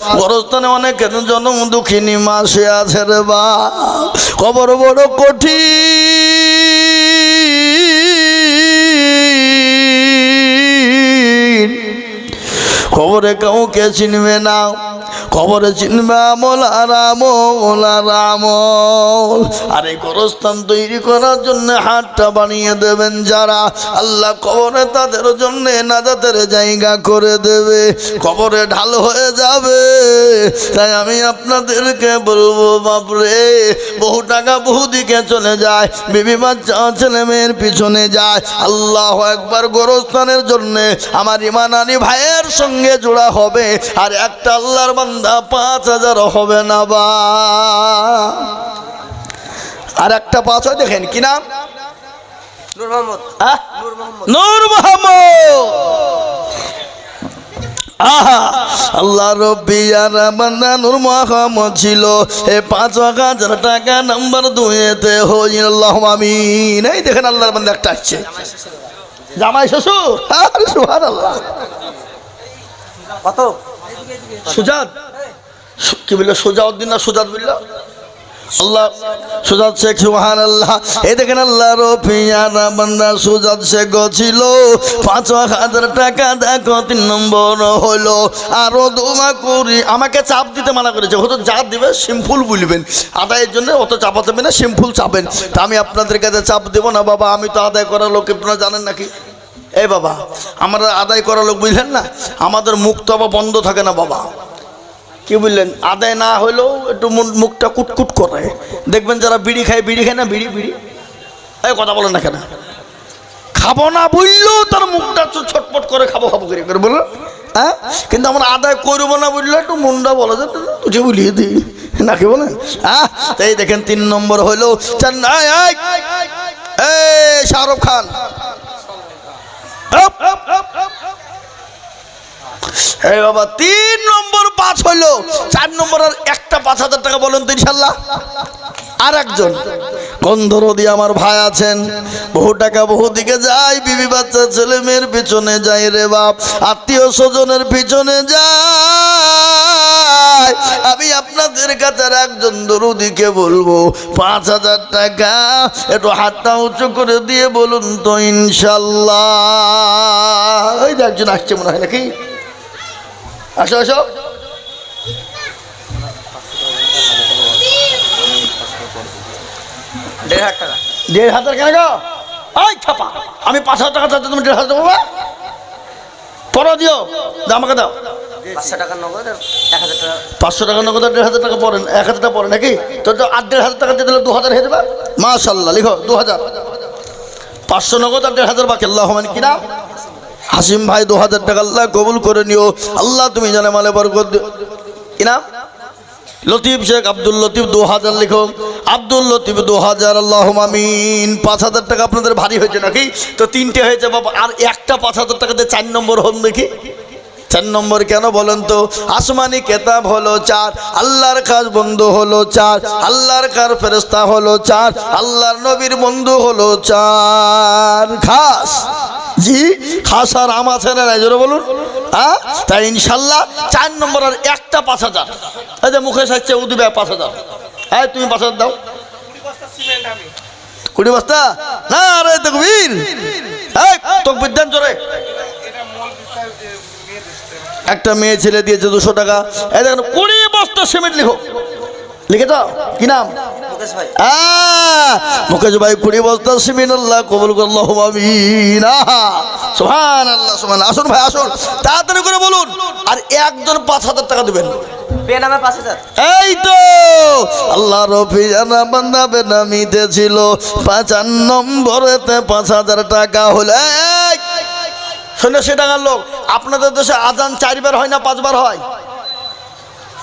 গরস্থানে অনেক জন্ম দুঃখিনী মাসে আছে রে বা। কবর বড় কঠিন। খবরে কাউকে চিনবে না। খবরে চিনবে আমল আর আমল আর আমল আর এই গোরস্থান তৈরি করার জন্য হাটটা বানিয়ে দেবেন যারা। আল্লাহ কবরে তাদের জন্য নাজাতের জায়গা করে দেবে। কবরে ঢাল হয়ে যাবে। তাই আমি আপনাদেরকে বলব, বাপরে, বহু টাকা বহু দিকে চলে যায়। বিবি বাচ্চা, ছেলে মেয়ের পিছনে যায়। আল্লাহ একবার গোরস্থানের জন্যে আমার ইমান ভাইয়ের সঙ্গে জোড়া হবে। আর একটা আল্লাহর বান্দা পাঁচ হাজার হবে না বা। আর একটা পাঁচ হয় দেখেন কি নাম? নূর মোহাম্মদ নূর মোহাম্মদ আহা! আল্লাহ রব্বি আর বান্দা নূর মোহাম্মদ ছিল। এ পাঁচ হাজার টাকা নাম্বার দুয়েতে হই আল্লাহ আমিন। এই দেখেন আল্লাহর বান্দা একটা আসছে। জামাই শ্বশুর? আরে সুহান আল্লাহ কত? সুজাদ সু- কি বলল, সুজাউদ্দিন না সুজাদ বলল? আল্লাহ, সুজাদ শেখ সুহান আল্লাহ দেখেন আল্লাহ সুজাদ শেখ ছিল। পাঁচ হাজার টাকা তিন নম্বর হলো। আরও দোয়া করি। আমাকে চাপ দিতে করেছে। বলবেন। আদায়ের জন্য অত চাপাতে না চাপেন। তা আমি আপনাদের কাছে চাপ দেবো না, বাবা। আমি তো আদায় করার লোক, আপনারা জানেন নাকি? এই বাবা, আমরা আদায় করা লোক, বুঝলেন না? আমাদের মুখ তো বন্ধ থাকে না, বাবা। কি বললেন? আদায় না হলেও একটু মুখটা কুটকুট করে। দেখবেন যারা বিড়ি খায় বিড়ি খায় না, বিড়ি বিড়ি। এই কথা বলেন না কেন? খাব না বললেও তার মুখটা ছটপট করে খাব খাব করে করে বলো হ্যাঁ? কিন্তু আমরা আদায় করব না বললে একটু মুন্ডা বলে যে তুঝে বুলিয়ে দিই। নাকি বলেন? হ্যাঁ? তাই দেখেন, তিন নম্বর এই, শাহরুখ খান। এই বাবা, তিন নম্বর পাঁচ হইল, চার নম্বর আর একটা পাঁচ হাজার টাকা বলেন তো ইনশাল্লাহ। আর একজন গন্ধরদি আমার ভাই আছেন, বহু টাকা বহু দিকে যায়, বিবি বাচ্চা ছেলে মেয়ের পিছনে যায় রে বাপ, আত্মীয় স্বজনের পিছনে যাই আমি আপনাদের কাছে আর একজন দরুদিকে বলব, পাঁচ হাজার টাকা একটু হাতটা উঁচু করে দিয়ে বলুন তো ইনশাল্লাহ। ওই একজন আসছে মনে হয় নাকি? আসো আসো। দেড় হাজার টাকা। দেড় হাজার কেন গো? ওই ছাপা আমি পাঁচ হাজার টাকা চাচ্ছি তুমি দেড় হাজার দেবো পরে দিও আমাকে দাও। পাঁচশো টাকার নগদ এক হাজার টাকা। পাঁচশো টাকা নগদ দেড় হাজার টাকা পড়েন এক হাজার টাকা পড়ে নাকি? তো তো আর দেড় হাজার টাকা দিয়ে দিলে দু হাজার হয়ে যাবে? মাশাল্লাহ লিখো দু হাজার পাঁচশো নগদ আর দেড় হাজার বাকি আল্লাহ মানে কি নাম? হাসিম ভাই দু হাজার টাকা আল্লাহ কবুল করে নিও। আল্লাহ তুমি জানে মালে বরকত দিও। কি নাম? লতিফ শেখ আব্দুল লতিফ দু হাজার লিখো। আব্দুল লতিফ দু হাজার আল্লাহ মামিন পাঁচ হাজার টাকা আপনাদের ভারী হয়েছে নাকি? তো তিনটে হয়েছে, বাবা। আর একটা পাঁচ হাজার টাকাতে চার নম্বর হন দেখি। চার নম্বর কেন বলেন তো? আসমানি কেতাব হলো চার, আল্লাহর কাজ বন্ধু হলো চার, আল্লাহর কার ফেরস্তা হলো চার, আল্লাহর নবীর বন্ধু হলো চার। খাস। জি, খাস আর আম আছে না জোরে বলুন। হ্যাঁ? তাই ইনশাল্লাহ চার নম্বর আর একটা পাঁচ হাজার। মুখে সাজছে ও দিবে পাঁচ হাজার। হ্যাঁ তুমি হাজার দাও। কুড়ি বস্তা? না, আরে তকবীর তকবীর দেন জোরে একটা মেয়ে ছেলে দিয়েছে দুশো টাকা। এই দেখেন কুড়ি বস্তা সিমেন্ট লিখো। লিখে দাও কি নাম? মুকেশ ভাই কুড়ি বস্তা সিমেন্ট আল্লাহ কবুল করল্লাহ সুবহান আল্লাহ সুবহান আসুন ভাই আসুন তাড়াতাড়ি করে বলুন আর একজন পাঁচ হাজার টাকা দেবেন এই তো আল্লাহ রফি জানা বেনামিতে ছিল পাঁচান নম্বরেতে পাঁচ হাজার টাকা হলে সন্ন্যাসী টাকার লোক আপনাদের দেশে আজান চারবার হয় না পাঁচবার হয়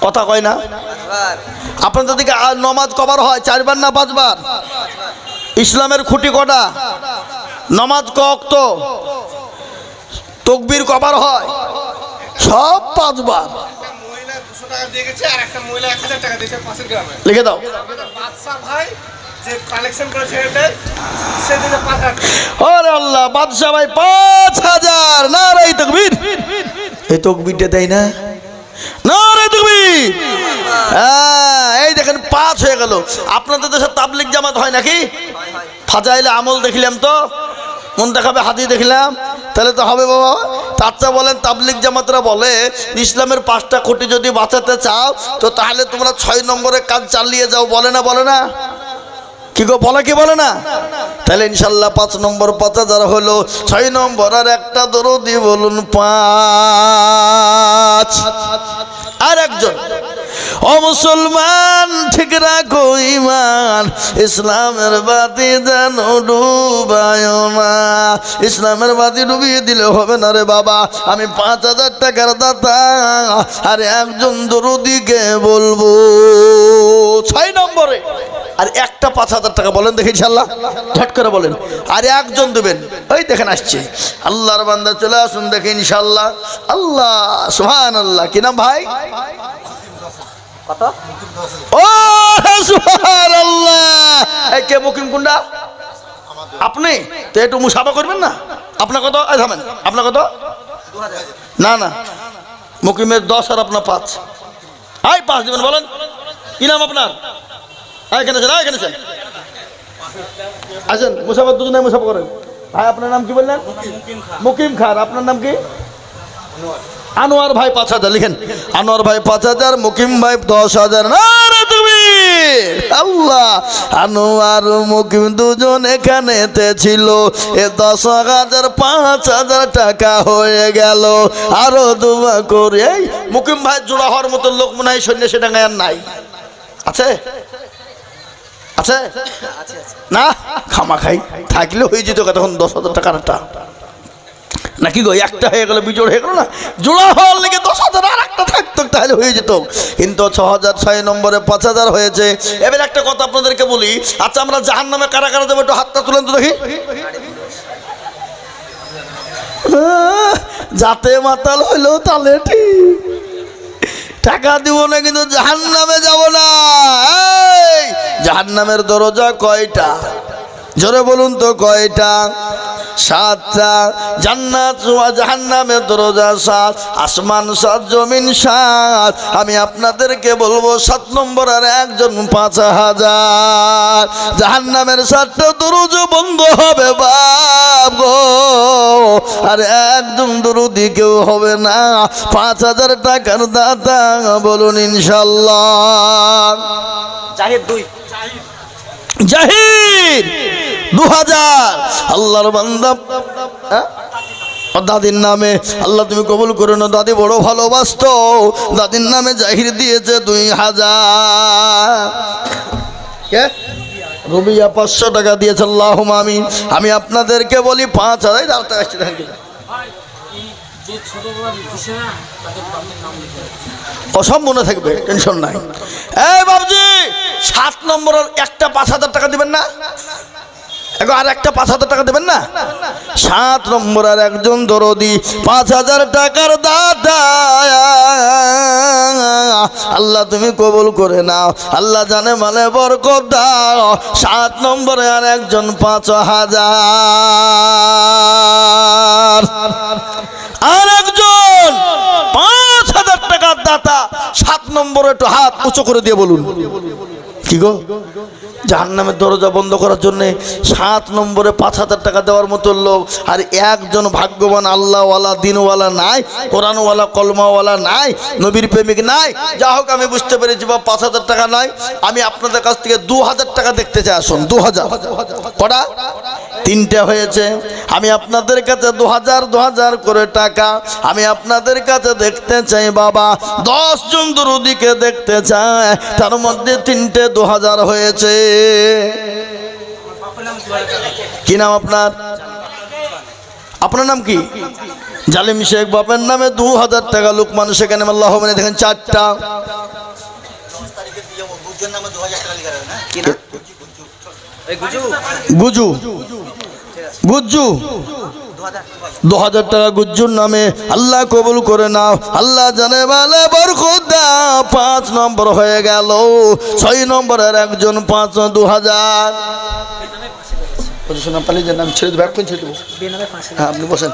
কথা কয় না? আপনাদের দিকে নমাজ কবার হয় চারবার না পাঁচবার? ইসলামের খুঁটি কটা? নমাজ কক তো তকবির কবার হয়? সব পাঁচবার। লিখে দাও। আল্লাহ, বাদশাহ ভাই, পাঁচ হাজার। না রে তকবীর। এই তকবিরটা দেয় না? না রে তুমি হ্যাঁ এই দেখেন পাঁচ হয়ে গেল। আপনাদের দেশে তাবলিক জামাত হয় নাকি? ফাজাইলে আমল দেখিলাম তো। মন দেখাবে হাতি দেখলাম। তাহলে তো হবে বাবা। চাচা বলেন তাবলিক জামাতরা বলে, ইসলামের পাঁচটা খুঁটি যদি বাঁচাতে চাও, তো তাহলে তোমরা ছয় নম্বরে কাজ চালিয়ে যাও। বলে না বলে না? কি গো, বলে কি বলে না? তাহলে ইনশাল্লাহ পাঁচ নম্বর পাঁচ হাজার হলো, ছয় নম্বর আর একটা দরদি বলুন পাঁচ। আর একজন, ও মুসলমান, ঠিক রাখো ইমান ইসলামের বাতি যেন ডুবায় না ইসলামের বাতি ডুবিয়ে দিলে হবে না রে বাবা, আমি পাঁচ হাজার টাকার দাতা, আর একজন দরদিকে বলব। ছয় নম্বরে আর একটা পাঁচ হাজার টাকা বলেন দেখি ইনশাল্লাহ ঝট করে বলেন। আর একজন দেবেন। ওই দেখেন আসছে। আল্লাহর বান্দা চলে আসুন দেখে ইনশাল্লাহ আল্লাহ সুহান আল্লাহ কি নাম ভাই? আপনি? তো একটু মুসাফা করবেন না? আপনার কত? থামেন। আপনার কত? না না। মুকিমের দশ আর আপনার পাঁচ। আই পাঁচ দেবেন, বলেন। কি নাম আপনার? আসেন মুসাফা দুজনে মুসাফা করেন। ভাই, আপনার নাম কি বললেন? মুকিম খান। আপনার নাম কি? আনোয়ার ভাই পাঁচ হাজার, লিখেন। আনোয়ার ভাই পাঁচ হাজার, মুকিম ভাই দশ হাজার। না তুমি মুকিম ছিল। এ দশ হাজার, পাঁচ হাজার টাকা হয়ে গেল। আরও দুয়া করে। এই মুকিম ভাই জোড়া হওয়ার মতো লোক মনে হয় সন্ন্যাসী আর নাই। আছে? আছে? না? খামা খাই থাকলে হয়ে যেত তখন দশ হাজার টাকার একটা। নাকি গো, একটা হয়ে গেল, বিজোড় হয়ে গেল না? জোড়া হওয়ার লেগে দশ হাজার আর একটা থাকতো, তাহলে হয়ে যেত। কিন্তু ছ হাজার ছয় নম্বরে পাঁচ হাজার হয়েছে। এবার একটা কথা আপনাদেরকে বলি। আচ্ছা আমরা জাহান নামে কারা কারা দেবো একটু হাতটা তুলেন তো দেখি। যাতে মাতাল হইল তাহলে ঠিক। টাকা দিব না, কিন্তু জাহান নামে যাব না। জাহান নামের দরজা কয়টা? জোরে বলুন তো কয়টা? সাতটা জান্নাত জাহান নামের দরজা সাত আসমান সাত জমিন সাত। আমি আপনাদেরকে বলব সাত নম্বর আর একজন পাঁচ হাজার। জাহান্নামের সাতটা দরজ বন্ধ হবে বাপ গো। আর একদম দরুদি কেউ হবে না। পাঁচ হাজার টাকার দাতা বলুন ইনশাল্লাহ। জাহিদ দুই। জাহির দু হাজার আল্লাহর হ্যাঁ? দাদির নামে আল্লাহ তুমি কবুল করে না, দাদি বড় ভালোবাসত। দাদির নামে জাহির দিয়েছে দুই হাজার রুবিয়া পাঁচশো টাকা দিয়েছে আল্লাহ আমি আমি আপনাদেরকে বলি পাঁচ হাজার মনে থাকবে টেনশন নাই। এই বাবুজি, সাত নম্বরের একটা পাঁচ হাজার টাকা দিবেন না? এখন আর একটা পাঁচ হাজার টাকা দেবেন না? সাত নম্বর আর একজন দরদি, পাঁচ হাজার টাকার দাদা। আল্লাহ তুমি কবুল করে নাও, আল্লাহ জানে মানে বরকত দাও। সাত নম্বরে আর একজন পাঁচ হাজার। আর একজন পাঁচ হাজার টাকার দাতা। সাত নম্বরে একটু হাত উঁচু করে দিয়ে বলুন। কি গো? জাহান নামের দরজা বন্ধ করার জন্য সাত নম্বরে পাঁচ হাজার টাকা দেওয়ার মতো লোক, আর একজন ভাগ্যবান আল্লাহওয়ালা, দিনওয়ালা নাই, কোরআনওয়ালা, কলমাওয়ালা নাই, নবীর প্রেমিক নাই। যা হোক, আমি বুঝতে পেরেছি বা পাঁচ হাজার টাকা নাই। আমি আপনাদের কাছ থেকে দু হাজার টাকা দেখতে চাই, আসুন, দু হাজার। কটা? তিনটে হয়েছে। আমি আপনাদের কাছে দু হাজার দু হাজার করে টাকা আমি আপনাদের কাছে দেখতে চাই বাবা। দশ জন দুরুদিকে দেখতে চাই তার মধ্যে তিনটে দু হাজার হয়েছে। কি নাম আপনার? আপনার নাম কি? জালিম শেখ বাপের নামে দু হাজার টাকা লোকমান সেখানে আল্লাহ মানে দেখেন চারটা। গুজু। গুজ্জু। দু হাজার টাকা গুজ্জুর নামে আল্লাহ কবুল করে নাও। আল্লাহ জানে বলে বরখুদা পাঁচ নম্বর হয়ে গেল। ছয় নম্বরের একজন পাঁচ দু হাজার পালিয়ে যান আমি ছেড়ে দেবো এখন ছেড়ে দেবো। বেনামে পাঁচ হাজার হ্যাঁ আপনি বসেন।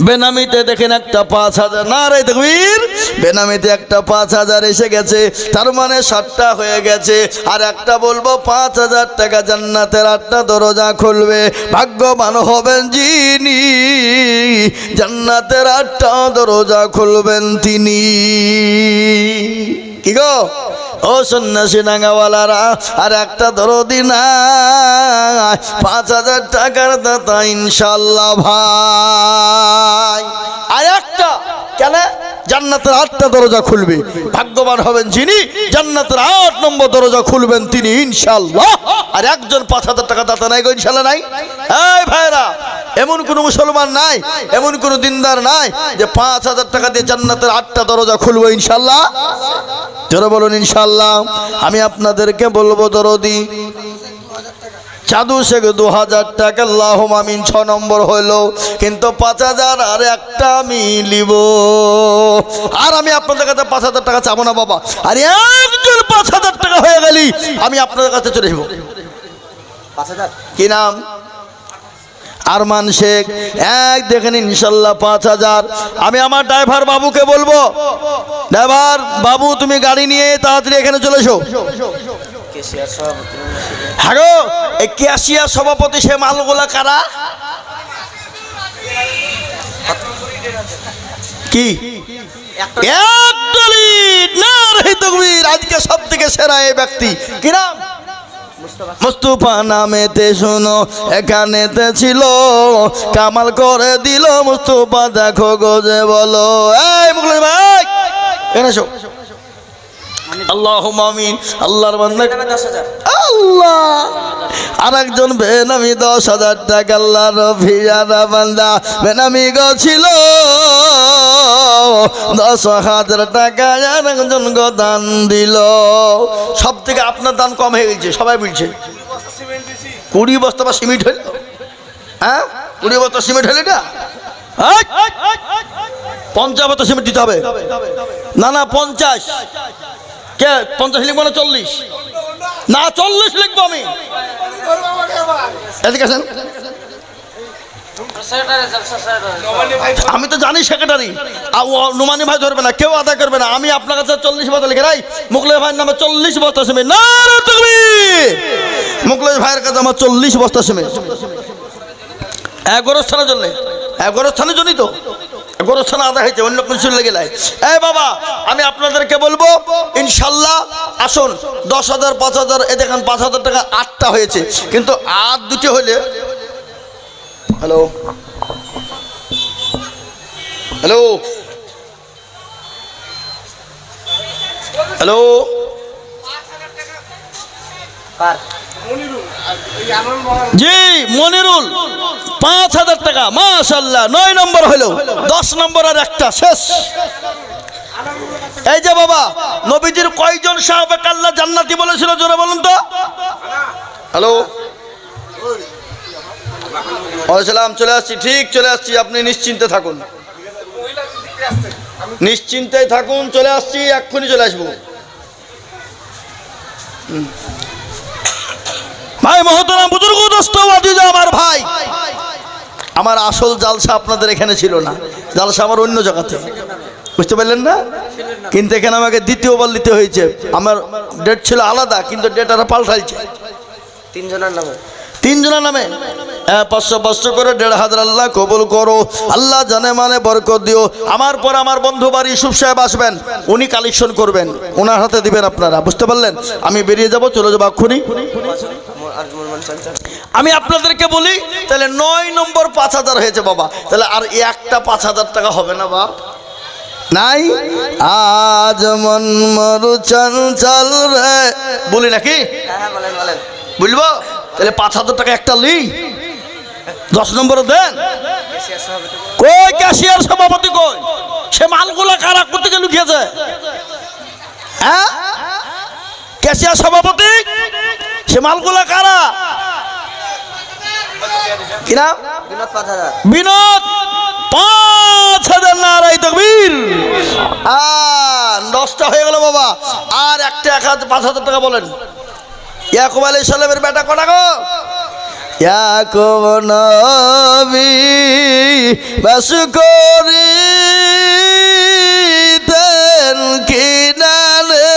বেনামিতে দেখেন একটা পাঁচ হাজার। না রে দেখবির বেনামিতে একটা পাঁচ হাজার এসে গেছে। তার মানে সাতটা হয়ে গেছে। আর একটা বলব, পাঁচ হাজার টাকা জান্নাতের আটটা দরজা খুলবে। ভাগ্যবান হবেন যিনি, জান্নাতের আটটা দরজা খুলবেন তিনি। কি গো? ও সন্ন্যাসী নাঙ্গাওয়ালারা, আর একটা দরদি না পাঁচ হাজার টাকার দাতা ইনশাল্লাহ ভাই। আর একটা, কেন? জান্নাতের আটটা দরজা খুলবে। ভাগ্যবান হবেন যিনি, জান্নাতের আট নম্বর দরজা খুলবেন তিনি ইনশাল্লাহ আর একজন পাঁচ হাজার টাকা দাতা নাই গো ইনশাল্লাহ নাই? এই ভাইরা, এমন কোন মুসলমান নাই, এমন কোন দিনদার নাই যে পাঁচ হাজার টাকা দিয়ে জান্নাতের আটটা দরজা খুলবো ইনশাল্লাহ জোরে বলুন ইনশাল্লাহ আমি আপনাদেরকে বলব দরদি চাদু শেখ দু হাজার টাকা আল্লাহ আমিন ছ নম্বর হইল কিন্তু পাঁচ হাজার আর একটা মিলিব আর আমি আপনাদের কাছে পাঁচ হাজার টাকা চাবো না বাবা। আর একজন পাঁচ হাজার টাকা হয়ে গেলি আমি আপনাদের কাছে চলে যাব পাঁচ হাজার? কি নাম? আরমান শেখ, এক দেখেন ইনশাল্লাহ পাঁচ হাজার। আমি আমার ড্রাইভার বাবুকে বলব, ড্রাইভার বাবু, তুমি গাড়ি নিয়ে তাড়াতাড়ি এখানে চলে এসো। কেশিয়ার সভাপতি হ্যাঁ এই ক্যাশিয়ার সভাপতি, সে মালগুলা কারা? কি? আজকে সব থেকে সেরা এই ব্যক্তি। কি নাম? মুস্তফা নামেতে শোনো এখানেতে ছিল কামাল করে দিল মুস্তফা দেখো গো যে বলো। এই ভাই এসো। আল্লাহ মামিন আল্লাহর বান্দা। আল্লাহ আর একজন বেনামি দশ হাজার টাকা বান্দা। বেনামি গছিল দশ হাজার টাকা একজন দান দিল। সব থেকে আপনার দান কম হয়ে গেছে, সবাই বলছে। কুড়ি বস্তা বা সিমেন্ট হইল। হ্যাঁ? কুড়ি বস্তা সিমেন্ট হইল এটা? পঞ্চাশ বস্তা সিমেন্ট দিতে হবে। না না, পঞ্চাশ। কে? পঞ্চাশ লিখব না চল্লিশ? না, চল্লিশ লিখব আমি। এদিকে আসেন সেক্রেটারি জলসা সেক্রেটারি নবান্নে ভাই আমি তো জানি সেক্রেটারি। নুমানি ভাই ধরবে না, কেউ আদায় করবে না। আমি আপনার কাছে চল্লিশ বস্তা লিখে রাই মুকলেশ ভাইয়ের নামে চল্লিশ বস্তা সিমেন্ট। না তুমি মুকলেশ ভাইয়ের কাছে আমার চল্লিশ বস্তা সিমেন্ট। এক গোরস্থানের জন্য এক গোরস্থানের জন্যই তো। গোরস্থান হয়েছে, অন্য কিছু বাবা, আমি আপনাদেরকে বলব আসুন, দশ হাজার, পাঁচ হাজার পাঁচ হাজার টাকা আটটা হয়েছে। কিন্তু আর দুটি হলে hello hello hello ji Monirul. পাঁচ হাজার টাকা মাশাল্লাহ নয় নম্বর হলো দশ নম্বর আর একটা শেষ। এই যে বাবা নবীজির কয়জন সাহাবে কাল্লা জান্নাতি বলেছিল জোরে বলুন তো। হ্যালো ওয়ালাইকুম চলে আসছি। ঠিক চলে আসছি আপনি নিশ্চিন্তে থাকুন। নিশ্চিন্তে থাকুন চলে আসছি এক্ষুনি চলে আসব। ভাই মহতরাম বুজুর্গ দোস্ত ওয়াজিজা আমার ভাই। আমার আসল জালসা আপনাদের এখানে ছিল না। জালসা আমার অন্য জায়গাতে। বুঝতে পারলেন না? কিন্তু এখানে আমাকে দ্বিতীয়বার দিতে হয়েছে। আমার ডেট ছিল আলাদা কিন্তু ডেট আর পাল্টাইছে। তিনজনের নামে। তিনজনের নামে? হ্যাঁ পাঁচশো পাঁচশো করে দেড় হাজার আল্লাহ কবুল করো। আল্লাহ জানে মানে বরকত দিও। আমার পর আমার বন্ধু বাড়ি ইউসুফ সাহেব আসবেন উনি কালেকশন করবেন। ওনার হাতে দিবেন আপনারা বুঝতে পারলেন? আমি বেরিয়ে যাব চলে যাব এক্ষুনি। আমি আপনাদেরকে বলি তাহলে নয় নম্বর পাঁচ হাজার হয়েছে বাবা। তাহলে আর একটা পাঁচ হাজার টাকা হবে না বাপ। নাই? আজ মন মরু চঞ্চল রে। বলি নাকি? হ্যাঁ হ্যাঁ বলেন বলেন। বুঝব? তাহলে পাঁচ হাজার টাকা একটা লি। দশ নম্বরে দেন। কই ক্যাশিয়ার সভাপতি কই? সে মালগুলা কারা করতে কোথেকে লুকিয়েছে? হ্যাঁ? ক্যাশিয়ার সভাপতি? সে মালগুলা কারা? কি নাম? বিনোদ। পাঁচ হাজার নারাই তকবীর। দশটা হয়ে গেল বাবা। আর একটা এক হাজার, পাঁচ হাজার টাকা বলেন। ইয়াকুব আলী সালামের বেটা কটা গো? ইয়াকুব নবী বাস করিতেন কিনারে।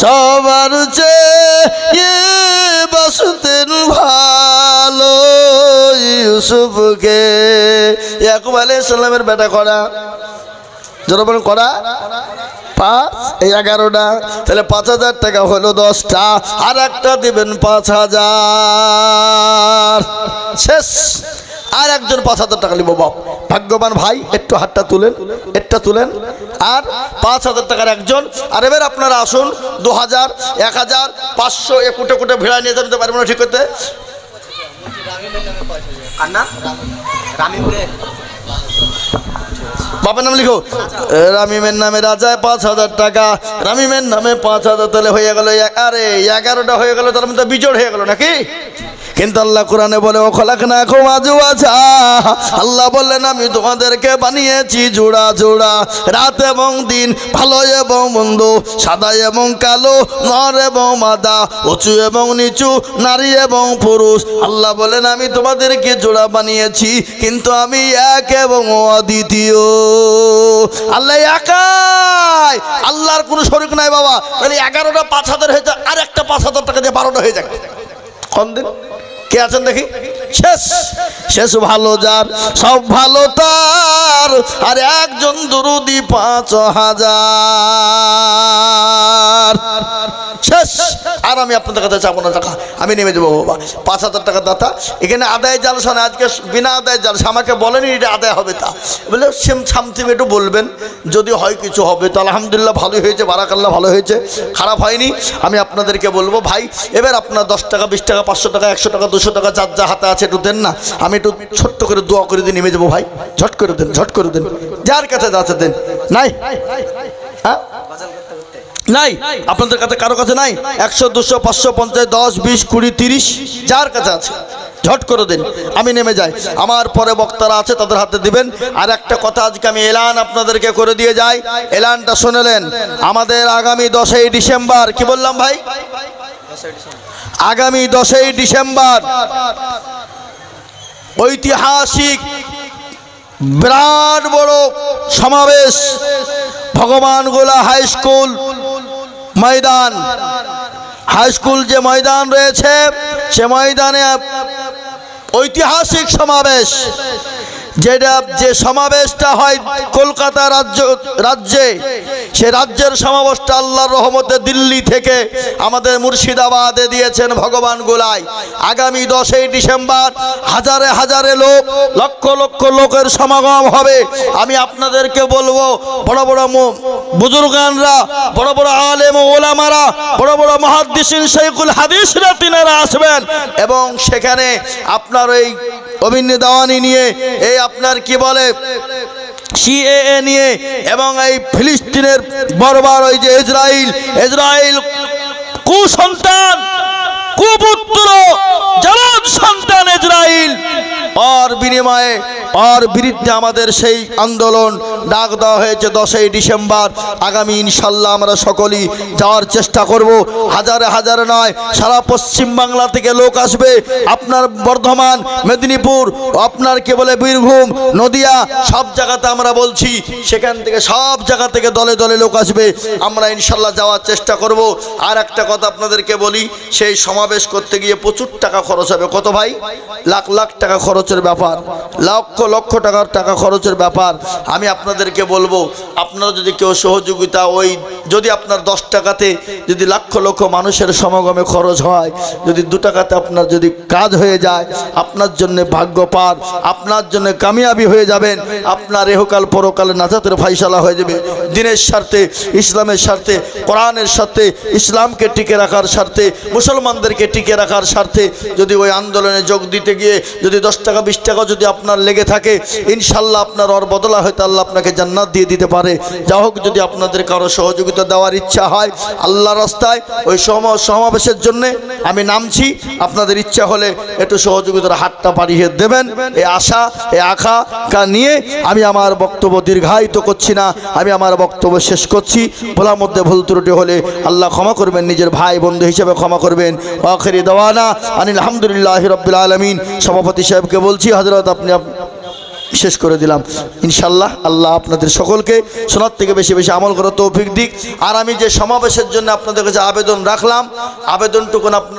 সবার চেয়ে বসতেন ভালো ইউসুফকে। ইয়াকুব আলাইহিস সালামের বেটা করা? জনগণ করা? পাঁচ, এই এগারোটা। তাহলে পাঁচ হাজার টাকা হলো দশটা। আর একটা দিবেন পাঁচ হাজার। শেষ। আর একজন পাঁচ হাজার টাকা নিব, বাপ। ভাগ্যবান ভাই, একটু হাতটা তুলেন, একটা তুলেন। আর পাঁচ হাজার টাকার একজন। আর এবার আপনারা আসুন, দু হাজার, এক হাজার, পাঁচশো এ কুটে কুটে ভিড়া নিয়ে যেতে পারবেন না ঠিক করতে কান্না রামিমকে বাবার নাম লিখো। রামিমের নামে রাজায় পাঁচ হাজার টাকা। রামিমের নামে পাঁচ হাজার তাহলে হয়ে গেল আরে, এগারোটা হয়ে গেল, তার মধ্যে বিজোড় হয়ে গেল নাকি? কিন্তু আল্লাহ কোরআনে বলে, ও খলাক না মাজু আছা আল্লাহ বললেন, আমি তোমাদেরকে বানিয়েছি জোড়া জোড়া, রাত এবং দিন, ভালো এবং মন্দ, সাদা এবং কালো, নর এবং মাদা, উঁচু এবং নিচু, নারী এবং পুরুষ। আল্লাহ বলেন আমি তোমাদেরকে জোড়া বানিয়েছি, কিন্তু আমি এক এবং অদ্বিতীয়। আল্লাহ একাই আল্লাহর কোনো শরীর নাই বাবা। তাহলে এগারোটা পাঁচ হাজার হয়ে যায় আর একটা পাঁচ হাজার টাকা দিয়ে বারোটা হয়ে যাবে কোন দিন? কে আছেন দেখি? শেষ। শেষ ভালো যার, সব ভালো তার। আর একজন দুরুদি পাঁচ হাজার। শেষ। আর আমি আপনাদের কাছে চাবো না টাকা আমি নেমে দেবো বাবা। পাঁচ হাজার টাকা দাতা। এখানে আদায় জালসা না আজকে বিনা আদায় জালসা আমাকে বলেনি এটা আদায় হবে তা। বলে, সেম সামথিং একটু বলবেন। যদি হয় কিছু হবে। তো আলহামদুলিল্লাহ ভালোই হয়েছে, বারাকাল্লাহ ভালো হয়েছে। খারাপ হয়নি। আমি আপনাদেরকে বলব, ভাই, এবার আপনার দশ টাকা, বিশ টাকা, পাঁচশো টাকা, একশো টাকা, দুশো টাকা যার যা হাতে আছে একটু দেন না। আমি একটু ছোট্ট করে দোয়া করে দিয়ে নেমে যাব ভাই। ঝট করে দেন, ঝট করে দেন। যার কাছে যাচ্ছে দেন। নাই? হ্যাঁ? নাই? আপনাদের কাছে কারও কাছে নাই? একশো, দুশো, পাঁচশো, পঞ্চাশ, দশ, বিশ, কুড়ি, তিরিশ? যার কাছে আছে? ঝট করে দিন। আমি নেমে যাই। আমার পরে বক্তারা আছে, তাদের হাতে দিবেন। আর একটা কথা আজকে আমি এলান আপনাদেরকে করে দিয়ে যাই। এলানটা শুনলেন আমাদের আগামী দশই ডিসেম্বর, কি বললাম ভাই? আগামী দশই ডিসেম্বর ঐতিহাসিক বিরাট বড় সমাবেশ ভগবানগোলা হাই স্কুল ময়দান। হাই স্কুল যে ময়দান রয়েছে, সে ময়দানে ঐতিহাসিক সমাবেশ যেটা যে সমাবেশটা হয় কলকাতা রাজ্য, রাজ্যে, সে রাজ্যের সমাবেশটা আল্লাহর রহমতে দিল্লি থেকে আমাদের মুর্শিদাবাদে দিয়েছেন ভগবান গোলায় আগামী দশই ডিসেম্বর হাজারে হাজারে লোক, লক্ষ লক্ষ লোকের সমাগম হবে। আমি আপনাদেরকে বলব, বড় বড় বুজুর্গানরা, বড় বড় আলেম ওলামারা, বড় বড় মহাদ্দিসিন শেখুল হাদিসরা তিনারা আসবেন। এবং সেখানে আপনার এই অভিন্ন দাওয়ানি নিয়ে এই আপনার কি বলে? সিএএ নিয়ে এবং এই ফিলিস্তিনের বরবার ওই যে ইসরায়েল ইসরায়েল কুসন্তান। কুপুত্র জলদ সন্তান ইসরায়েল ওর বিনিময়ে ওর বিরুদ্ধে আমাদের সেই আন্দোলন ডাক দেওয়া হয়েছে দশই ডিসেম্বর। আগামী ইনশাল্লাহ আমরা সকলেই যাওয়ার চেষ্টা করব। হাজারে হাজারে নয়, সারা পশ্চিম বাংলা থেকে লোক আসবে। আপনার বর্ধমান, মেদিনীপুর, আপনার কে বলে বীরভূম, নদিয়া, সব জায়গাতে আমরা বলছি, সেখান থেকে সব জায়গা থেকে দলে দলে লোক আসবে। আমরা ইনশাল্লাহ যাওয়ার চেষ্টা করব। আর একটা কথা আপনাদেরকে বলি, সেই সমাবেশ করতে গিয়ে প্রচুর টাকা খরচ হবে। কত ভাই? লাখ লাখ টাকা খরচের ব্যাপার। লক্ষ লক্ষ টাকার টাকা খরচের ব্যাপার। আমি আপনাদেরকে বলব, আপনারা যদি কেউ সহযোগিতা ওই যদি আপনার দশ টাকাতে যদি লক্ষ লক্ষ মানুষের সমাগমে খরচ হয়, যদি দু টাকাতে আপনার যদি কাজ হয়ে যায়, আপনার জন্য ভাগ্য পার, আপনার জন্য কামিয়াবি হয়ে যাবেন, আপনার এহকাল পরকালে নাজাতের ফাইসালা হয়ে যাবে। দিনের স্বার্থে, ইসলামের স্বার্থে, কোরআনের স্বার্থে, ইসলামকে টিকে রাখার স্বার্থে মুসলমানদেরকে টিকে রাখার স্বার্থে যদি ওই আন্দোলনে যোগ দিতে গিয়ে যদি দশ টাকা, বিশ টাকা যদি আপনার লেগে থাকে, ইনশাল্লাহ আপনার ওর বদলা হয়তো আল্লাহ আপনাকে জান্নাত দিয়ে দিতে পারে। যা হোক যদি আপনাদের কারও সহযোগিতা দেওয়ার ইচ্ছা হয় আল্লাহ রাস্তায় ওই সমাবেশের জন্যে আমি নামছি। আপনাদের ইচ্ছা হলে একটু সহযোগিতার হাতটা বাড়িয়ে দেবেন। এই আশা এই আশা নিয়ে আমি আমার বক্তব্য দীর্ঘায়িত করছি না। আমি আমার বক্তব্য শেষ করছি। ভোলার মধ্যে ভুল ত্রুটি হলে আল্লাহ ক্ষমা করবেন, নিজের ভাই বন্ধু হিসেবে ক্ষমা করবেন। আখেরি দাওয়ানা আনিল আলহামদুলিল্লাহ রব্বুল আলমিন। সভাপতি সাহেবকে বলছি হজরত আপনি শেষ করে দিলাম। ইনশাল্লাহ আল্লাহ আপনাদের সকলকে সোনার থেকে বেশি বেশি আমল করার তৌফিক দিক। আর আমি যে সমাবেশের জন্য আপনাদের কাছে আবেদন রাখলাম আবেদনটুকুন আপনার